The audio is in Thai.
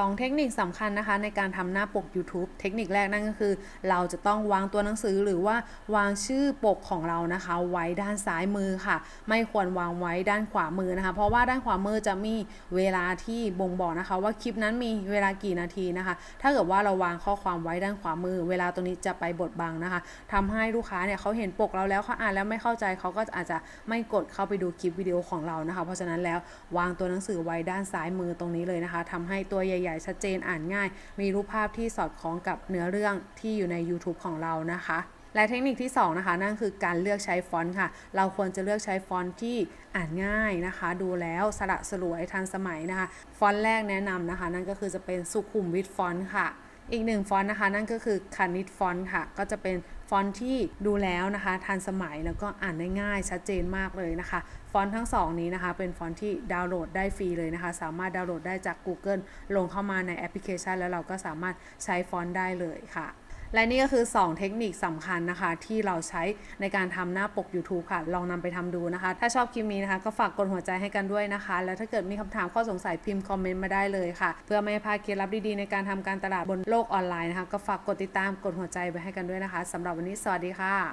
2 เทคนิคสำคัญนะคะในการทำหน้าปก YouTube เทคนิคแรกนั่นก็คือ เราจะต้องวางตัวหนังสือหรือว่าวางชื่อปกของเรานะคะ ไว้ด้านซ้ายมือค่ะ ไม่ควรวางไว้ด้านขวามือนะคะ เพราะว่าด้านขวามือจะมีเวลาที่บ่งบอกนะคะ ว่าคลิปนั้นมีเวลากี่นาทีนะคะ ถ้าเกิดว่าเราวางข้อความไว้ด้านขวามือ เวลาตรงนี้จะไปบดบังนะคะทำให้ลูกค้าเนี่ยเขาเห็นปกเราแล้วเขาอ่านแล้วไม่เข้าใจเขาก็อาจจะไม่กดเข้าไปดูคลิปวิดีโอของเรานะคะ เพราะฉะนั้นแล้ววางตัวหนังสือไว้ด้านซ้ายมือตรงนี้เลยนะคะทำให้ตัวใหญ่หญ่ๆ ชัดเจนอ่านง่าย มีรูปภาพที่สอดคล้องกับเนื้อเรื่องที่อยู่ใน YouTube ของเรานะคะและเทคนิคที่2นะคะนั่นคือการเลือกใช้ฟอนต์ค่ะ เราควรจะเลือกใช้ฟอนต์ที่อ่านง่ายนะคะ ดูแล้วสละสลวยทันสมัยนะคะ ฟอนต์แรกแนะนำนะคะ นั่นก็คือจะเป็นสุขุมวิทฟอนต์ค่ะ อีกหนึ่งฟอนต์นะคะ นั่นก็คือคณิตฟอนต์ค่ะ ก็จะเป็นฟอนต์ที่ดูแล้วนะคะทันสมัยแล้วก็อ่านได้ง่ายชัดเจนมากเลยนะคะ ฟอนต์ทั้งสองนี้นะคะ เป็นฟอนต์ที่ดาวน์โหลดได้ฟรีเลยนะคะ สามารถดาวน์โหลดได้จาก Google ลงเข้ามาในแอปพลิเคชัน แล้วเราก็สามารถใช้ฟอนต์ได้เลยค่ะ และนี่ก็คือ 2 เทคนิคสำคัญนะคะ ที่เราใช้ในการทำหน้าปก YouTube ค่ะ ลองนำไปทำดูนะคะ ถ้าชอบคลิปนี้นะคะ ก็ฝากกดหัวใจให้กันด้วยนะคะ แล้วถ้าเกิดมีคำถามข้อสงสัยพิมพ์คอมเมนต์มาได้เลยค่ะ เพื่อไม่ให้พลาดเคล็ดลับดีๆ ในการทำการตลาดบนโลกออนไลน์นะคะ ก็ฝากกดติดตามกดหัวใจไปให้กันด้วยนะคะสำหรับวันนี้สวัสดีค่ะ